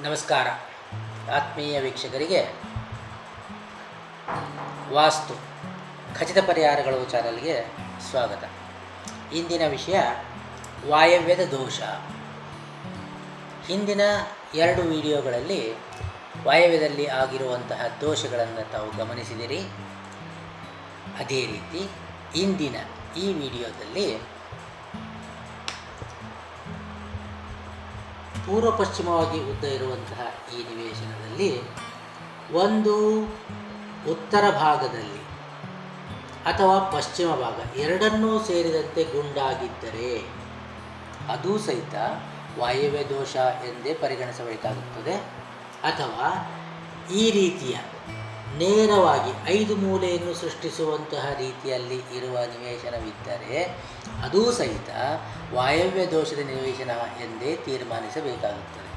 ನಮಸ್ಕಾರ. ಆತ್ಮೀಯ ವೀಕ್ಷಕರಿಗೆ ವಾಸ್ತು ಖಚಿತ ಪರಿಹಾರಗಳು ಚಾನಲ್ಗೆ ಸ್ವಾಗತ. ಇಂದಿನ ವಿಷಯ ವಾಯವ್ಯದ ದೋಷ. ಹಿಂದಿನ ಎರಡು ವಿಡಿಯೋಗಳಲ್ಲಿ ವಾಯವ್ಯದಲ್ಲಿ ಆಗಿರುವಂತಹ ದೋಷಗಳನ್ನು ತಾವು ಗಮನಿಸಿದಿರಿ. ಅದೇ ರೀತಿ ಇಂದಿನ ಈ ವಿಡಿಯೋದಲ್ಲಿ ಪೂರ್ವ ಪಶ್ಚಿಮವಾಗಿ ಉದ್ದ ಇರುವಂತಹ ಈ ನಿವೇಶನದಲ್ಲಿ ಒಂದು ಉತ್ತರ ಭಾಗದಲ್ಲಿ ಅಥವಾ ಪಶ್ಚಿಮ ಭಾಗ ಎರಡನ್ನೂ ಸೇರಿದಂತೆ ಗುಂಡಾಗಿದ್ದರೆ ಅದು ಸಹಿತ ವಾಯವ್ಯ ದೋಷ ಎಂದೇ ಪರಿಗಣಿಸಬೇಕಾಗುತ್ತದೆ. ಅಥವಾ ಈ ರೀತಿಯ ನೇರವಾಗಿ ಐದು ಮೂಲೆಯನ್ನು ಸೃಷ್ಟಿಸುವಂತಹ ರೀತಿಯಲ್ಲಿ ಇರುವ ನಿವೇಶನವಿದ್ದರೆ ಅದೂ ಸಹಿತ ವಾಯವ್ಯ ದೋಷದ ನಿವೇಶನ ಎಂದೇ ತೀರ್ಮಾನಿಸಬೇಕಾಗುತ್ತದೆ.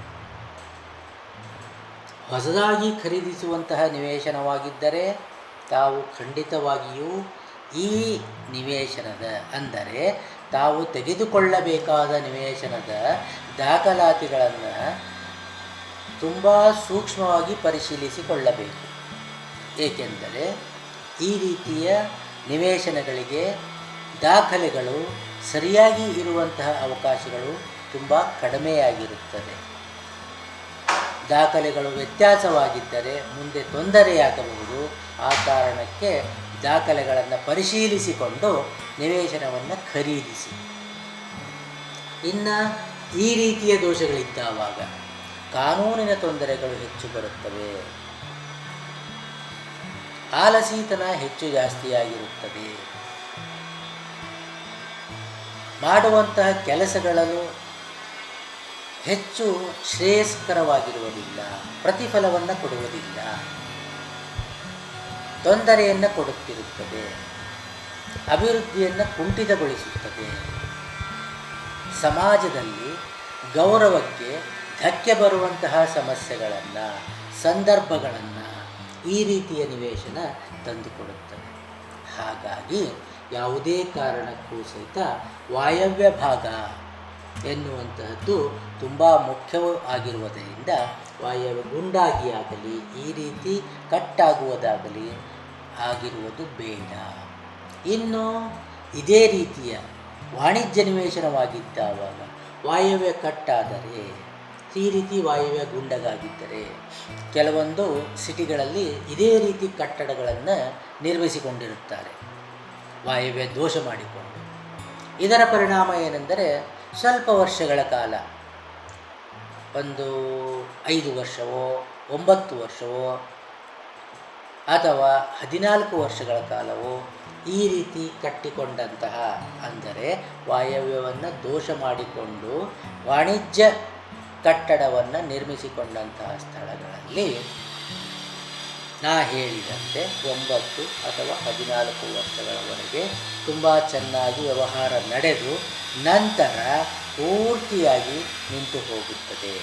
ಹೊಸದಾಗಿ ಖರೀದಿಸುವಂತಹ ನಿವೇಶನವಾಗಿದ್ದರೆ ತಾವು ಖಂಡಿತವಾಗಿಯೂ ಈ ನಿವೇಶನದ ಅಂದರೆ ತಾವು ತೆಗೆದುಕೊಳ್ಳಬೇಕಾದ ನಿವೇಶನದ ದಾಖಲಾತಿಗಳನ್ನು ತುಂಬ ಸೂಕ್ಷ್ಮವಾಗಿ ಪರಿಶೀಲಿಸಿಕೊಳ್ಳಬೇಕು. ಏಕೆಂದರೆ ಈ ರೀತಿಯ ನಿವೇಶನಗಳಿಗೆ ದಾಖಲೆಗಳು ಸರಿಯಾಗಿ ಇರುವಂತಹ ಅವಕಾಶಗಳು ತುಂಬ ಕಡಿಮೆಯಾಗಿರುತ್ತದೆ. ದಾಖಲೆಗಳು ವ್ಯತ್ಯಾಸವಾಗಿದ್ದರೆ ಮುಂದೆ ತೊಂದರೆಯಾಗಬಹುದು. ಆ ಕಾರಣಕ್ಕೆ ದಾಖಲೆಗಳನ್ನು ಪರಿಶೀಲಿಸಿಕೊಂಡು ನಿವೇಶನವನ್ನು ಖರೀದಿಸಿ. ಇನ್ನು ಈ ರೀತಿಯ ದೋಷಗಳಿದ್ದಾವಾಗ ಕಾನೂನಿನ ತೊಂದರೆಗಳು ಹೆಚ್ಚು ಬರುತ್ತವೆ. ಆಲಸೀತನ ಹೆಚ್ಚು ಜಾಸ್ತಿಯಾಗಿರುತ್ತದೆ. ಮಾಡುವಂತಹ ಕೆಲಸಗಳಲ್ಲೂ ಹೆಚ್ಚು ಶ್ರೇಯಸ್ಕರವಾಗಿರುವುದಿಲ್ಲ, ಪ್ರತಿಫಲವನ್ನು ಕೊಡುವುದಿಲ್ಲ. ತೊಂದರೆಯನ್ನು ಕೊಡುತ್ತಿರುತ್ತದೆ, ಅಭಿವೃದ್ಧಿಯನ್ನು ಕುಂಠಿತಗೊಳಿಸುತ್ತದೆ. ಸಮಾಜದಲ್ಲಿ ಗೌರವಕ್ಕೆ ಧಕ್ಕೆ ಬರುವಂತಹ ಸಮಸ್ಯೆಗಳನ್ನು, ಸಂದರ್ಭಗಳನ್ನು ಈ ರೀತಿಯ ನಿವೇಶನ ತಂದುಕೊಡುತ್ತದೆ ಹಾಗಾಗಿ ಯಾವುದೇ ಕಾರಣಕ್ಕೂ ಸಹಿತ ವಾಯವ್ಯ ಭಾಗ ಎನ್ನುವಂತಹದ್ದು ತುಂಬ ಮುಖ್ಯ ಆಗಿರುವುದರಿಂದ ವಾಯವ್ಯ ಗುಂಡಾಗಿ ಆಗಲಿ ಈ ರೀತಿ ಕಟ್ಟಾಗುವುದಾಗಲಿ ಆಗಿರುವುದು ಬೇಡ. ಇನ್ನು ಇದೇ ರೀತಿಯ ವಾಣಿಜ್ಯ ನಿವೇಶನವಾಗಿದ್ದಾವಾಗ ವಾಯವ್ಯ ಕಟ್ಟಾದರೆ ಈ ರೀತಿ ವಾಯುವ್ಯ ಗುಂಡಗಾಗಿದ್ದರೆ ಕೆಲವೊಂದು ಸಿಟಿಗಳಲ್ಲಿ ಇದೇ ರೀತಿ ಕಟ್ಟಡಗಳನ್ನು ನಿರ್ಮಿಸಿಕೊಂಡಿರುತ್ತಾರೆ. ವಾಯವ್ಯ ದೋಷ ಮಾಡಿಕೊಂಡು. ಇದರ ಪರಿಣಾಮ ಏನೆಂದರೆ ಸ್ವಲ್ಪ ವರ್ಷಗಳ ಕಾಲ, ಒಂದು ಐದು ವರ್ಷವೋ, ಒಂಬತ್ತು ವರ್ಷವೋ, ಅಥವಾ ಹದಿನಾಲ್ಕು ವರ್ಷಗಳ ಕಾಲವೋ ಈ ರೀತಿ ಕಟ್ಟಿಕೊಂಡಂತಹ, ಅಂದರೆ ವಾಯವ್ಯವನ್ನು ದೋಷ ಮಾಡಿಕೊಂಡು ವಾಣಿಜ್ಯ ಕಟ್ಟಡವನ್ನು ನಿರ್ಮಿಸಿಕೊಂಡಂತಹ ಸ್ಥಳಗಳಲ್ಲಿ ನಾ ಹೇಳಿದಂತೆ ಒಂಬತ್ತು ಅಥವಾ ಹದಿನಾಲ್ಕು ವರ್ಷಗಳವರೆಗೆ ತುಂಬ ಚೆನ್ನಾಗಿ ವ್ಯವಹಾರ ನಡೆದು ನಂತರ ಪೂರ್ತಿಯಾಗಿ ನಿಂತು ಹೋಗುತ್ತದೆ.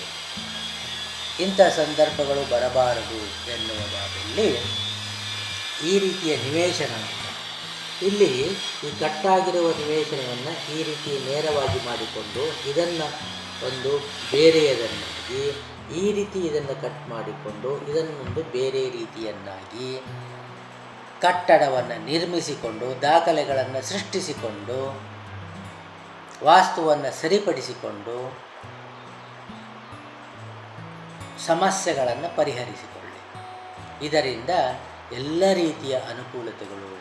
ಇಂಥ ಸಂದರ್ಭಗಳು ಬರಬಾರದು ಎನ್ನುವುದಾದಲ್ಲಿ ಈ ರೀತಿಯ ನಿವೇಶನ ಇಲ್ಲಿ ಈ ಕಟ್ಟಾಗಿರುವ ನಿವೇಶನವನ್ನು ಈ ರೀತಿ ನೇರವಾಗಿ ಮಾಡಿಕೊಂಡು ಇದನ್ನು ಒಂದು ಬೇರೆಯದನ್ನಾಗಿ, ಈ ರೀತಿ ಇದನ್ನು ಕಟ್ ಮಾಡಿಕೊಂಡು ಇದನ್ನೊಂದು ಬೇರೆ ರೀತಿಯನ್ನಾಗಿ ಕಟ್ಟಡವನ್ನು ನಿರ್ಮಿಸಿಕೊಂಡು, ದಾಖಲೆಗಳನ್ನು ಸೃಷ್ಟಿಸಿಕೊಂಡು, ವಾಸ್ತುವನ್ನು ಸರಿಪಡಿಸಿಕೊಂಡು ಸಮಸ್ಯೆಗಳನ್ನು ಪರಿಹರಿಸಿಕೊಳ್ಳಿ. ಇದರಿಂದ ಎಲ್ಲ ರೀತಿಯ ಅನುಕೂಲತೆಗಳು,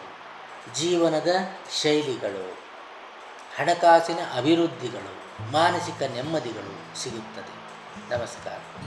ಜೀವನದ ಶೈಲಿಗಳು ಹಣಕಾಸಿನ ಅಭಿವೃದ್ಧಿಗಳು ಮಾನಸಿಕ ನೆಮ್ಮದಿಗಳು ಸಿಗುತ್ತದೆ. ನಮಸ್ಕಾರ.